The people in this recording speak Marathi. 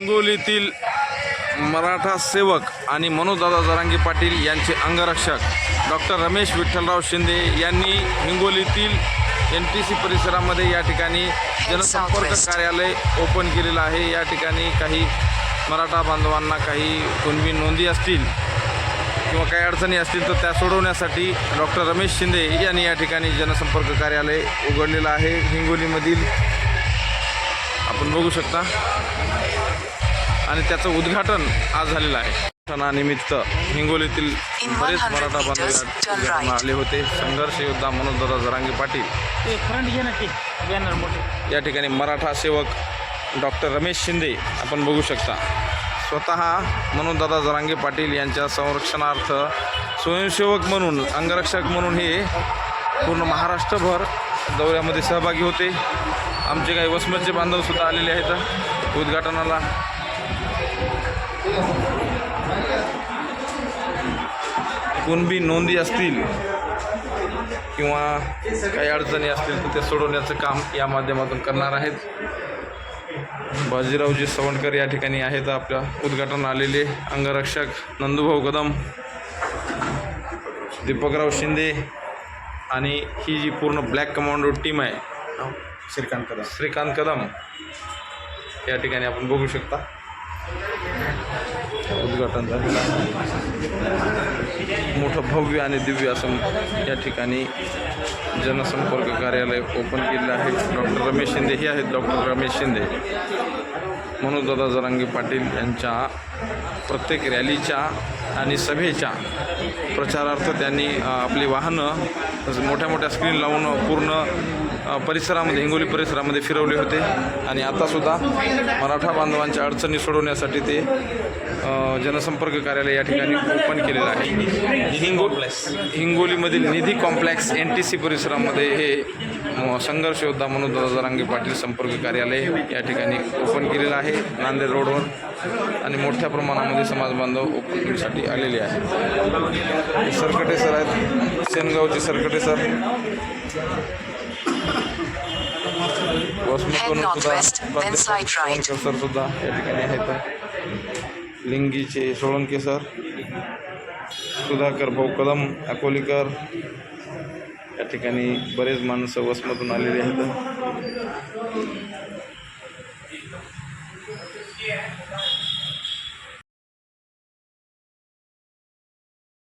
हिंगोलीतील मराठा सेवक आणि मनोजदादा जरांगे पाटील यांचे अंगरक्षक डॉक्टर रमेश विठ्ठलराव शिंदे यांनी हिंगोलीतील एन टी सी परिसरामध्ये या ठिकाणी जनसंपर्क कार्यालय ओपन केलेलं आहे. या ठिकाणी काही मराठा बांधवांना काही कुणबी नोंदी असतील किंवा काही अडचणी असतील तर त्या सोडवण्यासाठी डॉक्टर रमेश शिंदे यांनी या ठिकाणी जनसंपर्क कार्यालय उघडलेलं आहे. हिंगोलीमधील आपण बघू शकता. आणि त्याचं उद्घाटन आज झालेलं आहे. सणानिमित्त हिंगोलीतील बरेच मराठा बांधव आले होते. संघर्ष योद्धा मनोजदादा जरांगे पाटील. ते फ्रंट घे ना ते. बॅनर मोठे. या ठिकाणी मराठा सेवक डॉक्टर रमेश शिंदे आपण बघू शकता. स्वतः मनोजदादा जरांगे पाटील यांच्या संरक्षणार्थ स्वयंसेवक म्हणून अंगरक्षक म्हणून हे पूर्ण महाराष्ट्रभर दौऱ्यामध्ये सहभागी होते. आमचे काही वसमतचे बांधवसुद्धा आलेले आहेत उद्घाटनाला. कुणबी नोंदी असतील किंवा काही अडचणी असतील तर ते सोडवण्याचं काम या माध्यमातून करणार आहेत. बाजीरावजी सवंडकर या ठिकाणी आहेत आपल्या उद्घाटन आलेले अंगरक्षक नंदूभाऊ कदम दीपकराव शिंदे आणि ही जी पूर्ण ब्लॅक कमांडो टीम आहे श्रीकांत कदम. श्रीकांत कदम. या ठिकाणी आपण बघू शकता. उद्घाटन झालेलं आहे. मोठं भव्य आणि दिव्य असं या ठिकाणी जनसंपर्क कार्यालय ओपन केलेलं आहे. डॉक्टर रमेश शिंदे हे आहेत डॉक्टर रमेश शिंदे. मनोजदादा जरांगे पाटील यांच्या प्रत्येक रॅलीच्या आणि सभेच्या प्रचारार्थ त्यांनी आपली वाहनं तसं मोठ्या मोठ्या स्क्रीन लावून पूर्ण परिसरामध्ये हिंगोली परिसरामध्ये फिरवले होते. आणि आतासुद्धा मराठा बांधवांच्या अडचणी सोडवण्यासाठी ते जनसंपर्क कार्यालय या ठिकाणी ओपन केलेलं आहे. हिंगो हिंगोलीमधील Nidhi complex N T C परिसरामध्ये हे संघर्षयोद्धा संघर्ष योद्धा पाटील संपर्क कार्यालय या ठिकाणी ओपन केलेलं आहे नांदेड रोडवर आणि मोठ्या मोठ्या प्रमाणामध्ये समाज बांधव उपक्रमसाठी आलेले आहेत. सरकटे सर आहेत. सेनगावचे सरकटे सर. सर सुद्धा या ठिकाणी आहेत. लिंगीचे सोळंके सर. सुधाकर भाऊ कदम अकोलीकर. या ठिकाणी बरेच माणसं वसमधून आलेली आहेत. yeah.